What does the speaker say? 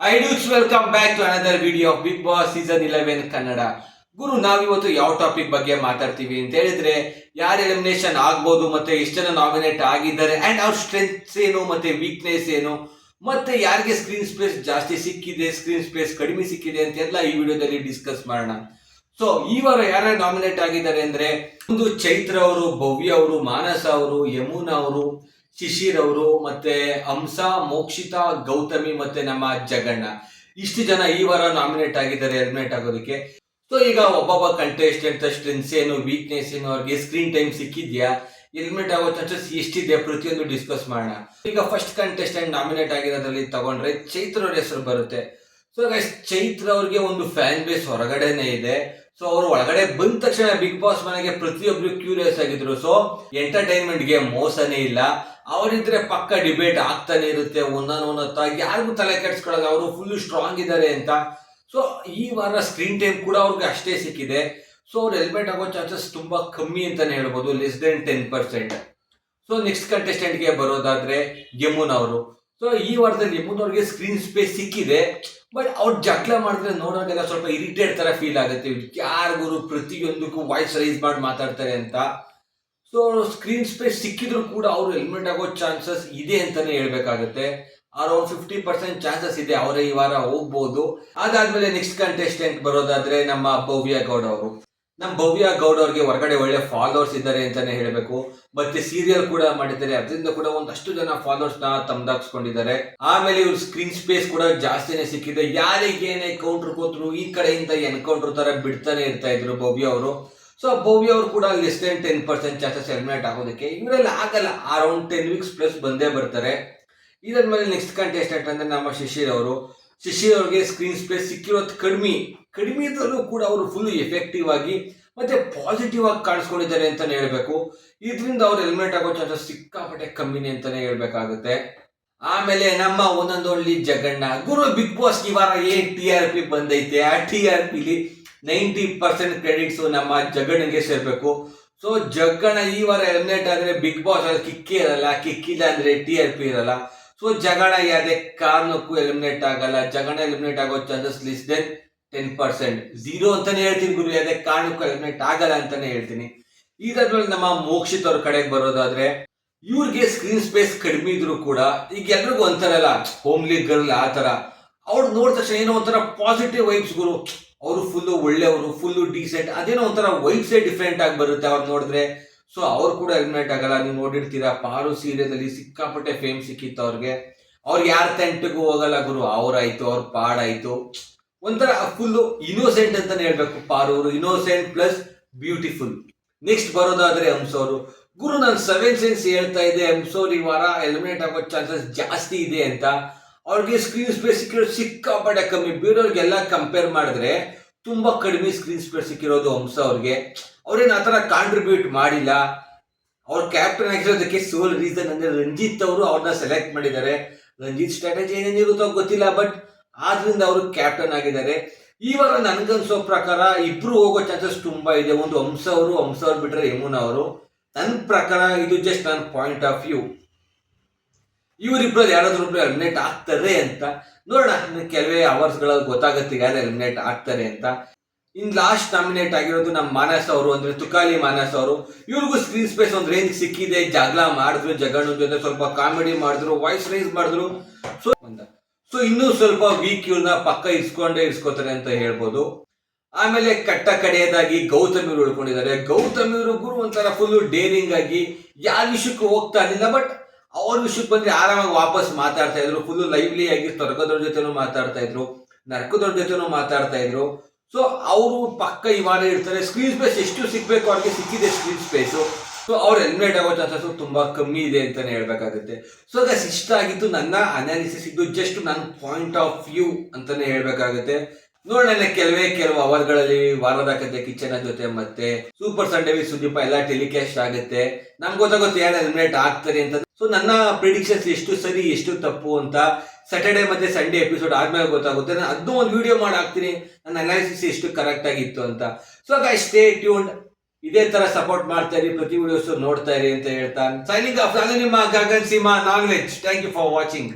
Hi dudes welcome back to another video Bigg Boss season eleven Kannada ಗುರು, ನಾವಿವತ್ತು ಯಾವ topic ಬಗ್ಗೆ ಮಾತಾಡ್ತೀವಿ ಅಂತ ಹೇಳಿದ್ರೆ, ಯಾರು ಎಲಿಮಿನೇಷನ್ ಆಗ್ಬೋದು ಮತ್ತೆ ಎಷ್ಟು ಜನ ನಾಮಿನೇಟ್ ಆಗಿದ್ದಾರೆ ಅಂಡ್ ಅವ್ರ ಸ್ಟ್ರೆಂತ್ಸ್ ಏನು ಮತ್ತೆ ವೀಕ್ನೆಸ್ ಏನು, ಮತ್ತೆ ಯಾರಿಗೆ ಸ್ಕ್ರೀನ್ ಸ್ಪೇಸ್ ಜಾಸ್ತಿ ಸಿಕ್ಕಿದೆ ಸ್ಕ್ರೀನ್ ಸ್ಪೇಸ್ ಕಡಿಮೆ ಸಿಕ್ಕಿದೆ ಅಂತೆಲ್ಲ ಈ ವಿಡಿಯೋದಲ್ಲಿ ಡಿಸ್ಕಸ್ ಮಾಡೋಣ. ಸೊ ಈ ವಾರ ಯಾರು ನಾಮಿನೇಟ್ ಆಗಿದ್ದಾರೆ ಅಂದ್ರೆ, ಒಂದು ಚೈತ್ರ ಅವರು, ಭವ್ಯ ಅವರು, ಮಾನಸ ಅವರು, ಯಮುನಾ ಅವರು ಶಿಶಿರ್ ಅವರು ಮತ್ತೆ ಹಂಸ, ಮೋಕ್ಷಿತಾ, ಗೌತಮಿ ಮತ್ತೆ ನಮ್ಮ ಜಗಣ್ಣ. ಇಷ್ಟು ಜನ ಈ ವಾರ ನಾಮಿನೇಟ್ ಆಗಿದ್ದಾರೆ ಎಲಿಮಿನೇಟ್ ಆಗೋದಕ್ಕೆ. ಸೊ ಈಗ ಒಬ್ಬೊಬ್ಬ ಕಂಟೆಸ್ಟೆಂಟ್ ಸ್ಟ್ರೆಂತ್ಸ್ ಏನು ವೀಕ್ನೆಸ್ ಏನು, ಅವ್ರಿಗೆ ಸ್ಕ್ರೀನ್ ಟೈಮ್ ಸಿಕ್ಕಿದ್ಯಾ? ಎಲಿಮಿನೇಟ್ ಆಗೋ ಚಾನ್ಸಸ್ ಎಷ್ಟಿದೆ? ಪ್ರತಿಯೊಂದು ಡಿಸ್ಕಸ್ ಮಾಡೋಣ. ಈಗ ಫಸ್ಟ್ ಕಂಟೆಸ್ಟೆಂಟ್ ನಾಮಿನೇಟ್ ಆಗಿರೋದ್ರಲ್ಲಿ ತಗೊಂಡ್ರೆ ಚೈತ್ರ ಅವ್ರ ಹೆಸರು ಬರುತ್ತೆ. ಸೊ ಚೈತ್ರ ಅವ್ರಿಗೆ ಒಂದು ಫ್ಯಾನ್ ಬೇಸ್ ಹೊರಗಡೆನೆ ಇದೆ. ಸೊ ಅವರು ಒಳಗಡೆ ಬಂದ ತಕ್ಷಣ ಬಿಗ್ ಬಾಸ್ ಮನೆಗೆ ಪ್ರತಿಯೊಬ್ರು ಕ್ಯೂರಿಯಸ್ ಆಗಿದ್ರು. ಸೊ ಎಂಟರ್ಟೈನ್ಮೆಂಟ್ಗೆ ಮೋಸನೇ ಇಲ್ಲ. ಅವರಿದ್ರೆ ಪಕ್ಕ ಡಿಬೇಟ್ ಆಗ್ತಾನೆ ಇರುತ್ತೆ ಒಂದೊತ್ತಾಗಿ ಯಾರಿಗೂ ತಲೆ ಕೆಡ್ಸ್ಕೊಳ್ಳಲ್ಲ ಅವರು ಫುಲ್ ಸ್ಟ್ರಾಂಗ್ ಇದ್ದಾರೆ ಅಂತ. ಸೊ ಈ ವಾರ ಸ್ಕ್ರೀನ್ ಟೈಮ್ ಕೂಡ ಅವ್ರಿಗೆ ಅಷ್ಟೇ ಸಿಕ್ಕಿದೆ. ಸೊ ಅವ್ರು ಹೆಲ್ಮೆಟ್ ಆಗೋ ಚಾನ್ಸಸ್ ತುಂಬಾ ಕಮ್ಮಿ ಅಂತಾನೆ ಹೇಳ್ಬೋದು less than ten percent so next ಕಂಟೆಸ್ಟೆಂಟ್ಗೆ ಬರೋದಾದ್ರೆ ಯಮುನ್ ಅವರು. ಸೊ ಈ ವಾರದಲ್ಲಿ ಯಮುನ್ ಅವ್ರಿಗೆ ಸ್ಕ್ರೀನ್ ಸ್ಪೇಸ್ ಸಿಕ್ಕಿದೆ. ಬಟ್ ಅವ್ರು ಜಗಳ ಮಾಡಿದ್ರೆ ನೋಡೋಕೆಲ್ಲ ಸ್ವಲ್ಪ ಇರಿಟೇಟ್ ತರ ಫೀಲ್ ಆಗುತ್ತೆ. ಯಾರಿಗೂ ಪ್ರತಿಯೊಂದಕ್ಕೂ ವಾಯ್ಸ್ ರೈಸ್ ಮಾಡಿ ಮಾತಾಡ್ತಾರೆ ಅಂತ. ಸೊ ಸ್ಕ್ರೀನ್ ಸ್ಪೇಸ್ ಸಿಕ್ಕಿದ್ರು ಕೂಡ ಅವರು ಹೆಲ್ಮೆಟ್ ಆಗೋ ಚಾನ್ಸಸ್ ಇದೆ ಅಂತಾನೆ ಹೇಳ್ಬೇಕಾಗುತ್ತೆ. ಅರೌಂಡ್ ಫಿಫ್ಟಿ ಪರ್ಸೆಂಟ್ ಚಾನ್ಸಸ್ ಇದೆ ಅವರೇ ಈ ವಾರ ಹೋಗ್ಬೋದು. ಅದಾದ್ಮೇಲೆ ನೆಕ್ಸ್ಟ್ ಕಂಟೆಸ್ಟೆಂಟ್ ಬರೋದಾದ್ರೆ ನಮ್ಮ ಭವ್ಯ ಗೌಡ ಅವರು. ನಮ್ಮ ಭವ್ಯ ಗೌಡ ಅವ್ರಿಗೆ ಹೊರಗಡೆ ಒಳ್ಳೆ ಫಾಲೋವರ್ಸ್ ಇದ್ದಾರೆ ಅಂತಾನೆ ಹೇಳಬೇಕು. ಮತ್ತೆ ಸೀರಿಯಲ್ ಕೂಡ ಮಾಡಿದ್ದಾರೆ. ಅದರಿಂದ ಕೂಡ ಒಂದಷ್ಟು ಜನ ಫಾಲೋವರ್ಸ್ನ ತಮ್ದಾಕ್ಸ್ಕೊಂಡಿದ್ದಾರೆ ಆಮೇಲೆ ಇವ್ರ ಸ್ಕ್ರೀನ್ ಸ್ಪೇಸ್ ಕೂಡ ಜಾಸ್ತಿನೇ ಸಿಕ್ಕಿದೆ. ಯಾರಿಗೇನೆ ಕೌಂಟರ್ ಕೂತ್ರು ಈ ಕಡೆಯಿಂದ ಎನ್ಕೌಂಟರ್ ತರ ಬಿಡ್ತಾನೆ ಇರ್ತಾ ಇದ್ರು ಭವ್ಯ ಅವರು. ಸೊ ಭವ್ಯ ಅವರು ಕೂಡ less than ten percent chances eliminate ಆಗೋದಕ್ಕೆ. ಇವರಲ್ಲಿ ಆಗಲ್ಲ. ಅರೌಂಡ್ ಟೆನ್ ವೀಕ್ಸ್ ಪ್ಲಸ್ ಬಂದೇ ಬರ್ತಾರೆ. ಇದಾದ್ಮೇಲೆ ನೆಕ್ಸ್ಟ್ ಕಂಟೆಸ್ಟೆಂಟ್ ಅಂದ್ರೆ ನಮ್ಮ ಶಿಶಿರ್ ಅವರು. ಶಿಶಿರ್ ಅವ್ರಿಗೆ ಸ್ಕ್ರೀನ್ ಸ್ಪೇಸ್ ಸಿಕ್ಕಿರೋದು ಕಡಿಮೆ. ಕಡಿಮೆ ಇದ್ರಲ್ಲೂ ಕೂಡ ಅವರು ಫುಲ್ ಎಫೆಕ್ಟಿವ್ ಆಗಿ ಮತ್ತೆ ಪಾಸಿಟಿವ್ ಆಗಿ ಕಾಣಿಸ್ಕೊಂಡಿದ್ದಾರೆ ಅಂತಾನೆ ಹೇಳ್ಬೇಕು. ಇದರಿಂದ ಅವ್ರು ಎಲಿಮಿನೇಟ್ ಆಗೋ ಚಾನ್ಸಸ್ ಸಿಕ್ಕಾಪಟ್ಟೆ ಕಮ್ಮಿನೇ ಅಂತಾನೆ ಹೇಳ್ಬೇಕಾಗುತ್ತೆ. ಆಮೇಲೆ ನಮ್ಮ ಒಂದೊಂದೊಳ್ಳಿ ಜಗಣ್ಣ ಗುರು ಬಿಗ್ ಬಾಸ್ ಈ ವಾರ ಏನ್ ಟಿ ಆರ್ ಪಿ ಬಂದೈತೆ? ಆ ಟಿ ಆರ್ ಪಿಲಿ ನೈಂಟಿ ಪರ್ಸೆಂಟ್ ಕ್ರೆಡಿಟ್ಸ್ ನಮ್ಮ ಜಗಣ್ಣಿಗೆ ಸೇರ್ಬೇಕು. ಸೊ ಜಗಣ್ಣ ಈ ವಾರ ಎಲಿಮಿನೇಟ್ ಆದ್ರೆ ಬಿಗ್ ಬಾಸ್ ಅಲ್ಲಿ ಕಿಕ್ಕಿ ಇರಲ್ಲ ಕಿಕ್ಕಿಲ್ಲ ಅಂದ್ರೆ ಟಿ ಆರ್ ಪಿ ಇರಲ್ಲ. ಸೊ ಜಗಣ ಯಾವುದೇ ಕಾರಣಕ್ಕೂ ಎಲಿಮಿನೇಟ್ ಆಗಲ್ಲ. ಜಗಣ ಎಲಿಮಿನೇಟ್ ಆಗೋ chances less than ten percent zero ಅಂತಾನೆ ಹೇಳ್ತೀನಿ ಗುರು, ಯಾವುದೇ ಕಾರಣಕ್ಕೂ ಎಲಿಮಿನೇಟ್ ಆಗಲ್ಲ ಅಂತಾನೆ ಹೇಳ್ತೀನಿ. ಇದಾದ್ಮೇಲೆ ನಮ್ಮ ಮೋಕ್ಷಿತ್ ಅವ್ರ ಕಡೆಗೆ ಬರೋದಾದ್ರೆ, ಇವ್ರಿಗೆ ಸ್ಕ್ರೀನ್ ಸ್ಪೇಸ್ ಕಡಿಮೆ ಇದ್ರು ಕೂಡ ಈಗ ಎಲ್ರಿಗೂ ಒಂಥರಲ್ಲ ಹೋಮ್ಲಿ ಗರ್ಲ್ ಆ ಥರ. ಅವ್ರು ನೋಡಿದ ತಕ್ಷಣ ಏನೋ ಒಂಥರ ಪಾಸಿಟಿವ್ ವೈಬ್ಸ್ ಗುರು. ಅವರು ಫುಲ್ಲು ಒಳ್ಳೆಯವರು ಫುಲ್ಲು ಡೀಸೆಂಟ್ ಅದೇನೋ ಒಂಥರ ವೈಬ್ಸೇ ಡಿಫ್ರೆಂಟ್ ಆಗಿ ಬರುತ್ತೆ ಅವ್ರು ನೋಡಿದ್ರೆ. ಸೊ ಅವ್ರು ಕೂಡ ಎಲಿಮಿನೇಟ್ ಆಗಲ್ಲ. ನೀವು ನೋಡಿರ್ತೀರಾ ಪಾರು ಸೀರಿಯಲ್ಲಿ ಸಿಕ್ಕಾಪಟ್ಟೆ ಫೇಮ್ ಸಿಕ್ಕಿತ್ತು ಅವ್ರಿಗೆ. ಅವ್ರು ಯಾರ ತೆಂಟಿಗೂ ಹೋಗಲ್ಲ ಗುರು, ಅವ್ರಾಯ್ತು, ಅವ್ರ ಪಾಡಾಯ್ತು. ಒಂಥರ ಫುಲ್ಲು ಇನೋಸೆಂಟ್ ಅಂತಾನೆ ಹೇಳ್ಬೇಕು ಪಾರು ಅವರು. ಇನೋಸೆಂಟ್ ಪ್ಲಸ್ ಬ್ಯೂಟಿಫುಲ್ ನೆಕ್ಸ್ಟ್ ಬರೋದಾದ್ರೆ ಹಂಸ ಅವರು ಗುರು, ನಾನು ಸೆವೆನ್ ಸೆನ್ಸ್ ಹೇಳ್ತಾ ಇದ್ದೆ. ಹಂಸೋರ್ ಈ ವಾರ ಎಲಿಮಿನೇಟ್ ಆಗೋ ಚಾನ್ಸಸ್ ಜಾಸ್ತಿ ಇದೆ ಅಂತ. ಅವ್ರಿಗೆ ಸ್ಕ್ರೀನ್ ಸ್ಪೇಸ್ ಸಿಕ್ಕಿರೋದು ಸಿಕ್ಕಾಪಟ್ಟೆ ಕಮ್ಮಿ. ಬೇರೆಯವ್ರಿಗೆಲ್ಲ ಕಂಪೇರ್ ಮಾಡಿದ್ರೆ ತುಂಬಾ ಕಡಿಮೆ ಸ್ಕ್ರೀನ್ ಸ್ಪೇಸ್ ಸಿಕ್ಕಿರೋದು ಹಂಸ ಅವ್ರಿಗೆ. ಅವ್ರೇನು ಆ ಥರ ಕಾಂಟ್ರಿಬ್ಯೂಟ್ ಮಾಡಿಲ್ಲ. ಅವ್ರ ಕ್ಯಾಪ್ಟನ್ ಆಗಿರೋದಕ್ಕೆ ಸೋಲ್ ರೀಸನ್ ಅಂದ್ರೆ ರಂಜಿತ್ ಅವರು ಅವ್ರನ್ನ ಸೆಲೆಕ್ಟ್ ಮಾಡಿದ್ದಾರೆ. ರಂಜಿತ್ ಸ್ಟ್ರಾಟಜಿ ಏನೇನಿರುತ್ತೋ ಗೊತ್ತಿಲ್ಲ ಬಟ್ ಆದ್ರಿಂದ ಅವರು ಕ್ಯಾಪ್ಟನ್ ಆಗಿದ್ದಾರೆ. ವಾರ ನನ್ಗನ್ಸೋ ಪ್ರಕಾರ ಇಬ್ರು ಹೋಗೋ ಚಾನ್ಸಸ್ ತುಂಬಾ ಇದೆ. ಒಂದು ಹಂಸ ಅವರು, ಹಂಸ ಅವ್ರು ಬಿಟ್ರೆ ಯಮುನಾ ಅವರು. ನನ್ನ ಪ್ರಕಾರ ಇದು ಜಸ್ಟ್ ನನ್ನ ಪಾಯಿಂಟ್ ಆಫ್ ವ್ಯೂ ಇವರಿಬ್ಬರಲ್ಲಿ ಯಾರಾದ್ರೂ ಒಬ್ರು ಎಲಿಮಿನೇಟ್ ಆಗ್ತಾರೆ ಅಂತ. ನೋಡೋಣ ಕೆಲವೇ ಕೆಲವೇ ಅವರ್ಸ್ಗಳಲ್ಲಿ ಗೊತ್ತಾಗುತ್ತೆ ಯಾರು ಎಲಿಮಿನೇಟ್ ಆಗ್ತಾರೆ ಅಂತ. ಇನ್ ಲಾಸ್ಟ್ ನಾಮಿನೇಟ್ ಆಗಿರೋದು ನಮ್ಮ ಮಾನಸ್ ಅವರು, ಅಂದ್ರೆ ತುಕಾಲಿ ಮಾನಸ್ ಅವರು. ಇವ್ರಿಗೂ ಸ್ಕ್ರೀನ್ ಸ್ಪೇಸ್ ಒಂದ್ ರೇಂಜ್ ಸಿಕ್ಕಿದೆ. ಜಗಳ ಮಾಡಿದ್ರು, ಜಗಳ ಜೊತೆ ಸ್ವಲ್ಪ ಕಾಮಿಡಿ ಮಾಡಿದ್ರು ವಾಯ್ಸ್ ರೈಸ್ ಮಾಡಿದ್ರು. ಸೊ ಸೊ ಇನ್ನೂ ಸ್ವಲ್ಪ ವೀಕ್ ಇವ್ರನ್ನ ಪಕ್ಕ ಇಸ್ಕೊಂಡೇ ಇಸ್ಕೋತಾರೆ ಅಂತ ಹೇಳ್ಬೋದು. ಆಮೇಲೆ ಕಟ್ಟ ಕಡೆಯದಾಗಿ ಗೌತಮ್ ಅವರು ಉಳ್ಕೊಂಡಿದ್ದಾರೆ. ಗೌತಮ್ ಅವರು ಗುರು ಒಂಥರ ಫುಲ್ ಡೇರಿಂಗ್ ಆಗಿ ಯಾವ ವಿಷಯಕ್ಕೂ ಹೋಗ್ತಾ ಇರಲಿಲ್ಲ ಬಟ್ ಅವ್ರ ವಿಷಯಕ್ಕೆ ಬಂದ್ರೆ ಆರಾಮಾಗಿ ವಾಪಸ್ ಮಾತಾಡ್ತಾ ಇದ್ರು ಫುಲ್ ಲೈವ್ಲಿ ಆಗಿ ಸ್ವರ್ಗದವ್ರ ಜೊತೆನೂ ಮಾತಾಡ್ತಾ ಇದ್ರು, ನರ್ಕದವ್ರ ಜೊತೆನೂ ಮಾತಾಡ್ತಾ ಇದ್ರು. ಸೊ ಅವರು ಪಕ್ಕ ವಾರ ಇರ್ತಾರೆ ಸ್ಕ್ರೀನ್ ಸ್ಪೇಸ್ ಎಷ್ಟು ಸಿಗ್ಬೇಕು ಅವ್ರಿಗೆ ಸಿಕ್ಕಿದೆ ಸ್ಕ್ರೀನ್ ಸ್ಪೇಸು ಸೊ ಅವ್ರು ಎಲಿಮಿನೇಟ್ ಆಗೋ ಚಾನ್ಸಸ್ ತುಂಬಾ ಕಮ್ಮಿ ಇದೆ ಅಂತಾನೆ ಹೇಳ್ಬೇಕಾಗುತ್ತೆ. ಸೊ ಗಸ್ ಇಷ್ಟ ಆಗಿದ್ದು ನನ್ನ ಅನಾಲಿಸಿಸ್ ಇದು ಜಸ್ಟ್ ನನ್ನ ಪಾಯಿಂಟ್ ಆಫ್ ವ್ಯೂ ಅಂತಾನೆ ಹೇಳ್ಬೇಕಾಗುತ್ತೆ. ನೋಡೋಣ ಕೆಲವೇ ಕೆಲವು ಅವರ್ಗಳಲ್ಲಿ ವಾರದ ಕತೆ ಕಿಚನ್ ಜೊತೆ ಮತ್ತೆ ಸೂಪರ್ ಸಂಡೇ ವಿ ಸುದೀಪ ಎಲ್ಲ ಟೆಲಿಕಾಸ್ಟ್ ಆಗುತ್ತೆ. ನಮ್ಗೆ ಗೊತ್ತಾಗುತ್ತೆ ಯಾರು ಎಲಿಮಿನೇಟ್ ಆಗ್ತಾರೆ ಅಂತ. ಸೊ ನನ್ನ ಪ್ರಿಡಿಕ್ಷನ್ಸ್ ಎಷ್ಟು ಸರಿ, ಎಷ್ಟು ತಪ್ಪು ಅಂತ ಸ್ಯಾಟರ್ಡೆ ಮತ್ತೆ ಸಂಡೇ ಎಪಿಸೋಡ್ ಆದ್ಮೇಲೆ ಗೊತ್ತಾಗುತ್ತೆ. ನಾನು ಅದನ್ನೂ ಒಂದು ವಿಡಿಯೋ ಮಾಡಿ ಹಾಕ್ತೀನಿ. ನನ್ನ ಅನಾಲಿಸಿಸ್ ಎಷ್ಟು ಕರೆಕ್ಟ್ ಆಗಿತ್ತು ಅಂತ. ಸೊ ಗೈ ಸ್ಟೇ ಟ್ಯೂನ್ಡ್ ಇದೇ ತರ ಸಪೋರ್ಟ್ ಮಾಡ್ತಾ ಇರಿ. ಪ್ರತಿ ವಿಡಿಯೋಸ್ ನೋಡ್ತಾ ಇರಿ ಅಂತ ಹೇಳ್ತಾ. ಸೈನಿಂಗ್ ಆಫ್ ನಿಮ್ಮ Gagan Seema knowledge thank you for watching